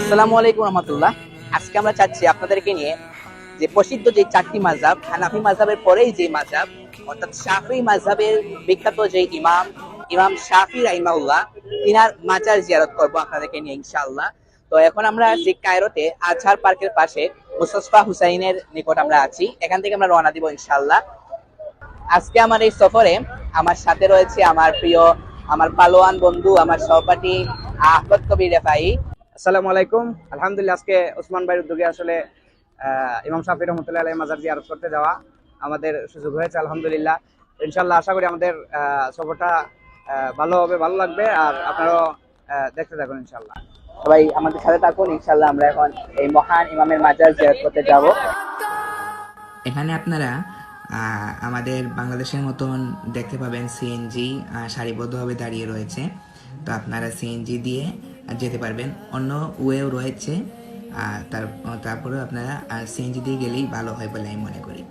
আসসালামু আলাইকুম রহমতুল্লাহ। আজকে আমরা চাচ্ছি আপনাদেরকে নিয়ে যে প্রসিদ্ধ যে চারটি মাজাব হানাফি মাজাবের পরেই যে মাজাব অর্থাৎ শাফি মাজাবের বিখ্যাত যে ইমাম ইমাম শাফি রাইমাউল্লাহ তিনার মাজার জিয়ারত করব আপনাদেরকে নিয়ে ইনশাআল্লাহ। তো এখন আমরা যে কায়রোতে আজহার পার্কের পাশে মুসফা হুসাইনের নিকট আমরা আছি, এখান থেকে আমরা রওনা দিব ইনশাআল্লাহ। আজকে আমার এই সফরে আমার সাথে রয়েছে আমার প্রিয় আমার পালোয়ান বন্ধু আমার সহপাঠী আহমদ কবির রেফাই। আসসালামু আলাইকুম। আলহামদুলিল্লাহ আজকে ওসমান ভাইয়ের উদ্যোগে আসলে আহ, ইমাম শাফি রহমতুল্লাহ আলাই মাজার জিয়ারত করতে যাওয়া আমাদের সুযোগ হয়েছে আলহামদুলিল্লাহ। ইনশাল্লাহ আশা করি আমাদের আহ, সফরটা আহ, ভালো হবে ভালো লাগবে আর আপনারাও দেখতে থাকুন ইনশাল্লাহ সবাই আমাদের সাথে থাকুন ইনশাল্লাহ আমরা এখন এই মহান ইমামের মাজার জিয়ারত করতে যাব। এখানে আপনারা আমাদের বাংলাদেশের মতন দেখতে পাবেন সিএনজি সারিবদ্ধভাবে দাঁড়িয়ে রয়েছে। তো আপনারা সিএনজি দিয়ে যেতে পারবেন। অন্য ওয়েও রয়েছে। আর তার তারপরে আপনারা সিএনজি দিয়ে গেলেই ভালো হয় বলে আমি মনে করি।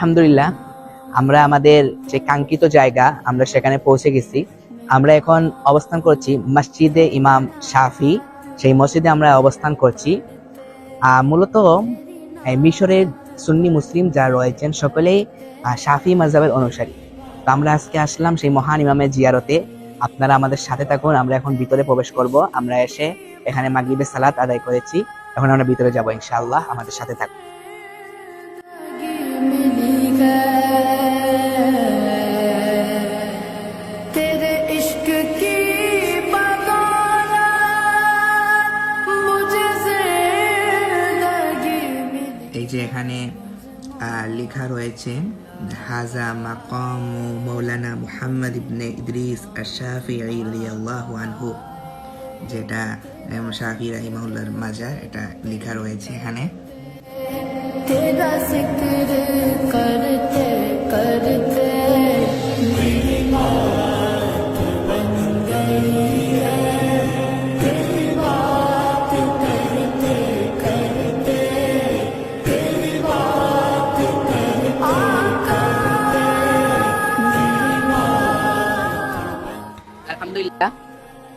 আলহামদুলিল্লাহ, আমরা আমাদের যে কাঙ্ক্ষিত জায়গা, আমরা সেখানে পৌঁছে গেছি। আমরা এখন অবস্থান করছি মসজিদে ইমাম শাফি। সেই মসজিদে আমরা অবস্থান করছি। মূলত মিশরের সুন্নি মুসলিম যারা রয়েছেন, সকলেই শাফি মাযহাবের অনুসারী। তো আমরা আজকে আসলাম সেই মহান ইমামের জিয়ারতে। আপনারা আমাদের সাথে থাকুন, আমরা এখন ভিতরে প্রবেশ করব। আমরা এসে এখানে মাগরিবের সালাত আদায় করেছি। এখন আমরা ভিতরে যাব, ইনশাআল্লাহ, আমাদের সাথে থাকুন। যে এখানে লেখা রয়েছে, হাজা মাকাম মৌলানা মুহাম্মদ ইবনে ইদ্রিস আশাফি রাদিয়াল্লাহু আনহু, যেটা শাহি রাহিমাউল্লার মাজার, এটা লেখা রয়েছে এখানে।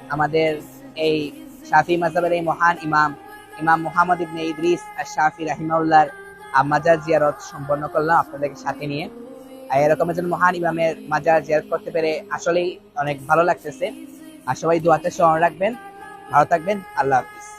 আমাদের এই শাফি মাজাবের এই মহান ইমাম ইমাম মোহাম্মদ ইবনে ইদ্রিস আর শাফি রাহিমাউল্লাহর আহ, মাজার জিয়ারত সম্পন্ন করলাম আপনাদেরকে সাথে নিয়ে। আর এরকম একজন মহান ইমামের মাজার জিয়ারত করতে পেরে আসলেই অনেক ভালো লাগতেছে। আর সবাই দোয়াতে স্মরণ রাখবেন। ভালো থাকবেন। আল্লাহ হাফিজ।